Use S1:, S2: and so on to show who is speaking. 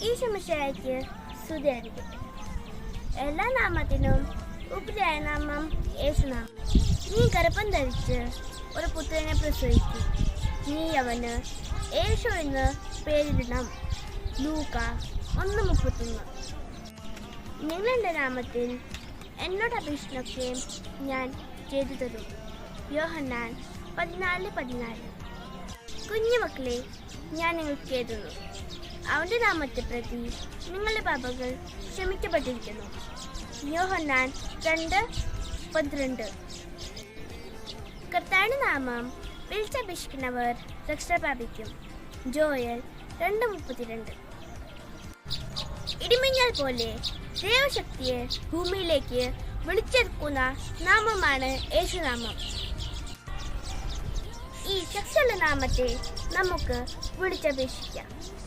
S1: ഈശമിഷയ്ക്ക് സ്തുതിയായിരിക്കട്ടെ എല്ലാ നാമത്തിനും ഉപരിയായ നാമം യേശുനാമം നീ ഗർഭം ധരിച്ച് ഒരു പുത്രനെ പ്രസവിക്കും നീ അവന് യേശു എന്ന് പേരിടണം ലൂക്ക ഒന്ന് മുപ്പത്തൊന്ന് നിങ്ങളുടെ നാമത്തിൽ എന്നോട് അപേക്ഷണൊക്കെ ഞാൻ ചെയ്തു തരും യോഹന്നാൻ പതിനാല് പതിനാല് കുഞ്ഞുമക്കളെ ഞാൻ നിങ്ങൾക്ക് എഴുതുന്നു അവന്റെ നാമത്തെ പ്രതി നിങ്ങളുടെ പാപകൾ ക്ഷമിക്കപ്പെട്ടിരിക്കുന്നു. യോഹന്നാൻ രണ്ട് പന്ത്രണ്ട്. കർത്താവിന്റെ നാമം വിളിച്ചപേക്ഷിക്കുന്നവർ രക്ഷ പ്രാപിക്കും. ജോയൽ രണ്ട് മുപ്പത്തിരണ്ട്. ഇടിമിന്നൽ പോലെ ദൈവശക്തിയെ ഭൂമിയിലേക്ക് വിളിച്ചെടുക്കുന്ന നാമമാണ് യേശുനാമം. ഈ ശക്തിയുള്ള നാമത്തെ നമുക്ക് വിളിച്ചപേക്ഷിക്കാം.